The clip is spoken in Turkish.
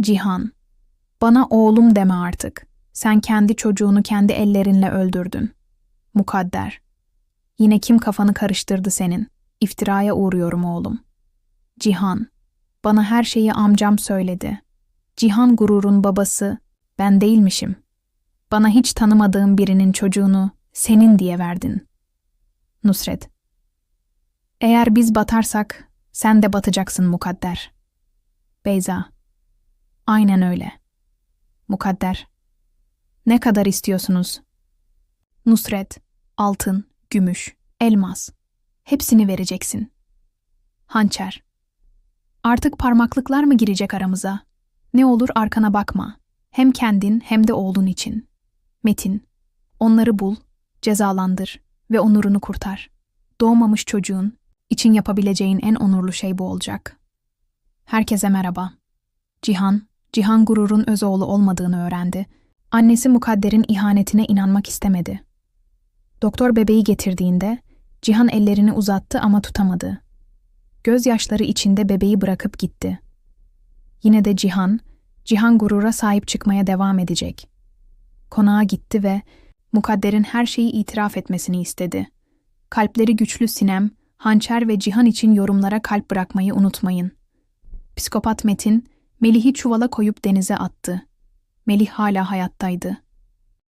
Cihan, bana oğlum deme artık. Sen kendi çocuğunu kendi ellerinle öldürdün. Mukadder. Yine kim kafanı karıştırdı senin? İftiraya uğruyorum oğlum. Cihan. Bana her şeyi amcam söyledi. Cihan gururun babası ben değilmişim. Bana hiç tanımadığım birinin çocuğunu senin diye verdin. Nusret. Eğer biz batarsak sen de batacaksın mukadder. Beyza. Aynen öyle. Mukadder. Ne kadar istiyorsunuz? Nusret, altın, gümüş, elmas. Hepsini vereceksin. Hançer. Artık parmaklıklar mı girecek aramıza? Ne olur arkana bakma. Hem kendin hem de oğlun için. Metin. Onları bul, cezalandır ve onurunu kurtar. Doğmamış çocuğun için yapabileceğin en onurlu şey bu olacak. Herkese merhaba. Cihan, Cihan Gurur'un öz oğlu olmadığını öğrendi. Annesi Mukadder'in ihanetine inanmak istemedi. Doktor bebeği getirdiğinde Cihan ellerini uzattı ama tutamadı. Gözyaşları içinde bebeği bırakıp gitti. Yine de Cihan, Cihan Gurur'a sahip çıkmaya devam edecek. Konağa gitti ve Mukadder'in her şeyi itiraf etmesini istedi. Kalpleri güçlü Sinem, Hançer ve Cihan için yorumlara kalp bırakmayı unutmayın. Psikopat Metin, Melih'i çuvala koyup denize attı. Melih hala hayattaydı.